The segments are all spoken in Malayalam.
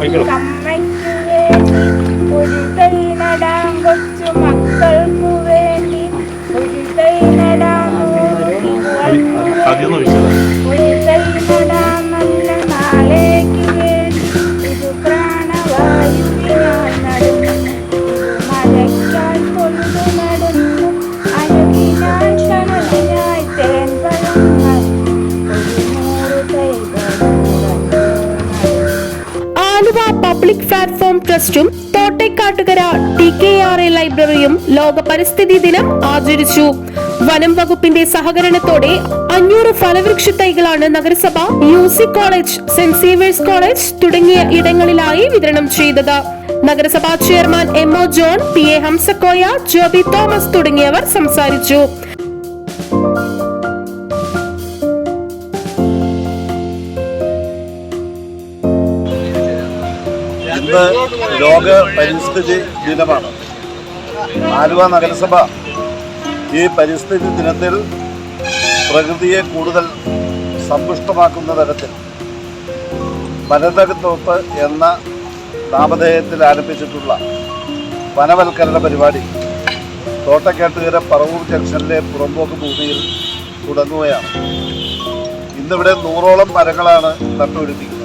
没用了 public platform ട്രസ്റ്റും Thottakkattukara T K R A ലൈബ്രറിയും ലോക പരിസ്ഥിതി ദിനം ആചരിച്ചു. വനം വകുപ്പിന്റെ സഹകരണത്തോടെ അഞ്ഞൂറ് ഫലവൃക്ഷ തൈകളാണ് നഗരസഭ UC college saint Xavier's college തുടങ്ങിയ ഇടങ്ങളിലായി വിതരണം ചെയ്തത്. നഗരസഭാ chairman M O John P A Hamsakoya Joby Thomas തുടങ്ങിയവർ സംസാരിച്ചു. ഇന്ന് ലോക പരിസ്ഥിതി ദിനമാണ്. ആലുവ നഗരസഭ ഈ പരിസ്ഥിതി ദിനത്തിൽ പ്രകൃതിയെ കൂടുതൽ സമ്പുഷ്ടമാക്കുന്ന തരത്തിൽ വനതകത്തോപ്പ് എന്ന നാമധേയത്തിൽ ആരംഭിച്ചിട്ടുള്ള വനവൽക്കരണ പരിപാടി തോട്ടക്കാട്ടുകര പറവൂർ ജംഗ്ഷനിലെ പുറമ്പോക്ക് ഭൂമിയിൽ തുടങ്ങുകയാണ്. ഇന്നിവിടെ നൂറോളം മരങ്ങളാണ് നട്ടുപിടിപ്പിക്കുന്നത്.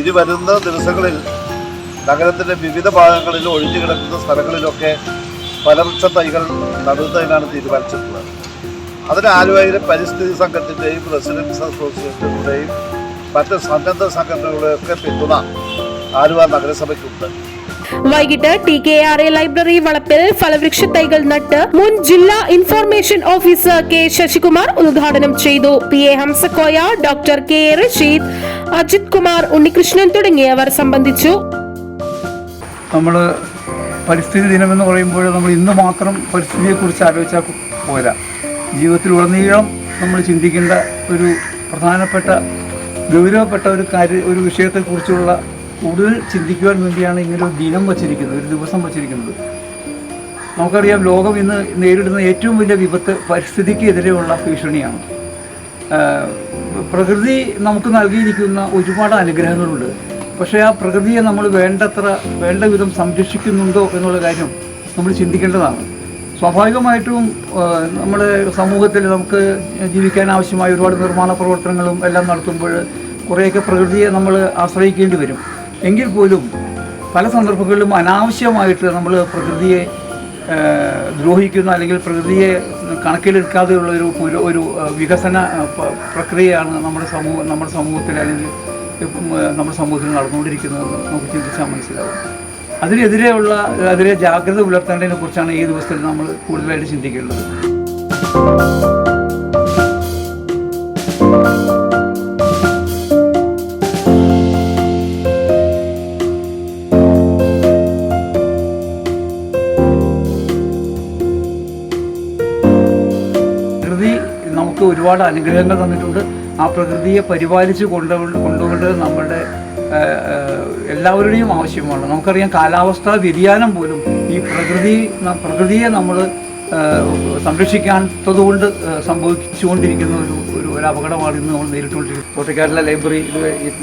ഇനി വരുന്ന ദിവസങ്ങളിൽ നഗരത്തിന്റെ വിവിധ ഭാഗങ്ങളിൽ ഒഴിഞ്ഞു കിടക്കുന്ന സ്ഥലങ്ങളിലൊക്കെ ഫലവൃക്ഷ തൈകൾ നടുന്നതിനാണ് തീരുമാനിച്ചിട്ടുള്ളത്. അതിന് ആലുവയിലെ പരിസ്ഥിതി സംഘത്തിന്റെയും റെസിഡൻസ് അസോസിയേഷന്റെയും മറ്റ് സന്നദ്ധ സംഘടനകളുടെയൊക്കെ പിന്തുണ ആലുവ നഗരസഭയ്ക്കുണ്ട്. വൈകിട്ട് T K R A library വളപ്പിൽ ഫലവൃക്ഷ തൈകൾ നട്ട് മുൻ ജില്ലാ ഇൻഫർമേഷൻ ഓഫീസർ കെ ശശികുമാർ ഉദ്ഘാടനം ചെയ്തു. P A Hamsakoya doctor K Rasheed Ajith Kumar Unnikrishnan തുടങ്ങിയവർ സംബന്ധിച്ചു. നമ്മൾ പരിസ്ഥിതി ദിനമെന്ന് പറയുമ്പോൾ നമ്മൾ ഇന്ന് മാത്രം പരിസ്ഥിതിയെക്കുറിച്ച് ആലോചിച്ചാൽ പോരാ. ജീവിതത്തിലുടനീളം നമ്മൾ ചിന്തിക്കേണ്ട ഒരു പ്രധാനപ്പെട്ട ഗൗരവപ്പെട്ട ഒരു കാര്യ ഒരു വിഷയത്തെക്കുറിച്ചുള്ള കൂടുതൽ ചിന്തിക്കുവാൻ വേണ്ടിയാണ് ഇങ്ങനെ ഒരു ദിനം വച്ചിരിക്കുന്നത് ഒരു ദിവസം വച്ചിരിക്കുന്നത്. നമുക്കറിയാം ലോകം ഇന്ന് നേരിടുന്ന ഏറ്റവും വലിയ വിപത്ത് പരിസ്ഥിതിക്കെതിരെയുള്ള ഭീഷണിയാണ്. പ്രകൃതി നമുക്ക് നൽകിയിരിക്കുന്ന ഒരുപാട് അനുഗ്രഹങ്ങളുണ്ട്. പക്ഷേ ആ പ്രകൃതിയെ നമ്മൾ വേണ്ടത്ര വേണ്ട വിധം സംരക്ഷിക്കുന്നുണ്ടോ എന്നുള്ള കാര്യം നമ്മൾ ചിന്തിക്കേണ്ടതാണ്. സ്വാഭാവികമായിട്ടും നമ്മുടെ സമൂഹത്തിൽ നമുക്ക് ജീവിക്കാൻ ആവശ്യമായ ഒരുപാട് നിർമ്മാണ പ്രവർത്തനങ്ങളും എല്ലാം നടത്തുമ്പോൾ കുറേയൊക്കെ പ്രകൃതിയെ നമ്മൾ ആശ്രയിക്കേണ്ടി വരും. എങ്കിൽ പോലും പല സന്ദർഭങ്ങളിലും അനാവശ്യമായിട്ട് നമ്മൾ പ്രകൃതിയെ ദ്രോഹിക്കുന്ന അല്ലെങ്കിൽ പ്രകൃതിയെ കണക്കിലെടുക്കാതെയുള്ള ഒരു ഒരു വികസന പ്രക്രിയയാണ് നമ്മുടെ സമൂഹം നമ്മുടെ സമൂഹത്തിൽ അല്ലെങ്കിൽ ഇപ്പം, നമ്മുടെ സമൂഹത്തിൽ നടന്നുകൊണ്ടിരിക്കുന്നതെന്ന് നമുക്ക് ചിന്തിച്ചാൽ മനസ്സിലാവും. അതിനെതിരെയുള്ള അതിനെ ജാഗ്രത പുലർത്തേണ്ടതിനെ കുറിച്ചാണ് ഈ ദിവസത്തിൽ നമ്മൾ കൂടുതലായിട്ട് ചിന്തിക്കേണ്ടത്. നമുക്ക് ഒരുപാട് അനുഗ്രഹങ്ങൾ തന്നിട്ടുണ്ട്. ആ പ്രകൃതിയെ പരിപാലിച്ച് കൊണ്ടുകൊണ്ട് കൊണ്ടുപോകേണ്ടത് നമ്മുടെ എല്ലാവരുടെയും ആവശ്യമാണ്. നമുക്കറിയാം കാലാവസ്ഥാ വ്യതിയാനം പോലും ഈ പ്രകൃതി പ്രകൃതിയെ നമ്മൾ സംരക്ഷിക്കാത്തതുകൊണ്ട് സംഭവിച്ചുകൊണ്ടിരിക്കുന്ന ഒരു ഒരു അപകടമാണ് ഇന്ന് നമ്മൾ നേരിട്ടുകൊണ്ടിരിക്കുന്നത്. തോട്ടക്കാട്ടിലെ ലൈബ്രറി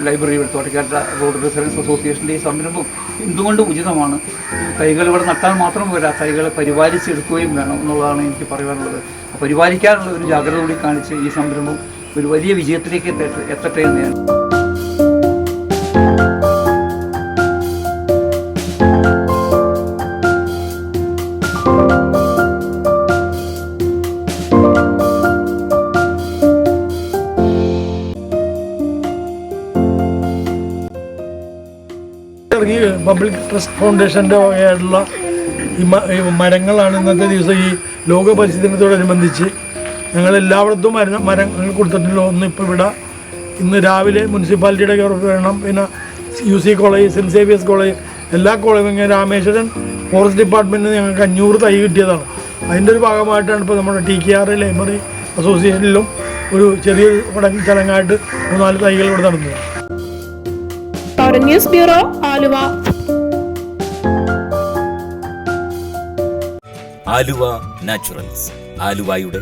ലൈബ്രറി തോട്ടക്കാട്ടിലെ റോഡ് റെസിഡൻസ് അസോസിയേഷന്റെ ഈ സംരംഭം എന്തുകൊണ്ടും ഉചിതമാണ്? തൈകൾ ഇവിടെ നട്ടാൽ മാത്രം പോരാ തൈകളെ പരിപാലിച്ചെടുക്കുകയും വേണം എന്നുള്ളതാണ് എനിക്ക് പറയാനുള്ളത്. പരിപാലിക്കാനുള്ള ഒരു ജാഗ്രത കൂടി കാണിച്ച് ഈ സംരംഭം ഒരു വലിയ വിജയത്തിലേക്ക് എത്തട്ടെ എന്ന് ഞാൻ പബ്ലിക് ട്രസ്റ്റ് ഫൗണ്ടേഷന്റെ വകയായിട്ടുള്ള ഈ മരങ്ങളാണ് ഇന്നത്തെ ദിവസം ഈ ലോക പരിസ്ഥിതി ദിനത്തോടനുബന്ധിച്ച് ഞങ്ങൾ എല്ലായിടത്തും മരുന്ന് മരങ്ങൾ കൊടുത്തിട്ടില്ല. ഒന്ന് ഇപ്പോൾ ഇവിടെ. ഇന്ന് രാവിലെ മുനിസിപ്പാലിറ്റിയുടെ വേണം പിന്നെ U C college saint Xavier's college എല്ലാ കോളേജും ഇങ്ങനെ രാമേശ്വരൻ ഫോറസ്റ്റ് ഡിപ്പാർട്ട്മെന്റിന് ഞങ്ങൾക്ക് അഞ്ഞൂറ് തൈ കിട്ടിയതാണ്. അതിന്റെ ഒരു ഭാഗമായിട്ടാണ് ഇപ്പോൾ നമ്മുടെ ടി കെ ആർ ലൈബ്രറി അസോസിയേഷനിലും ഒരു ചെറിയ ചടങ്ങ് ചടങ്ങായിട്ട് മൂന്നാൽ തൈകൾ ഇവിടെ news bureau Aluva. Aluva naturals. ആലുവയുടെ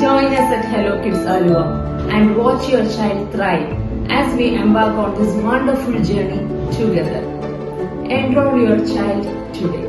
Join us at Hello Kids Alua and watch your child thrive as we embark on this wonderful journey together. Enroll your child today.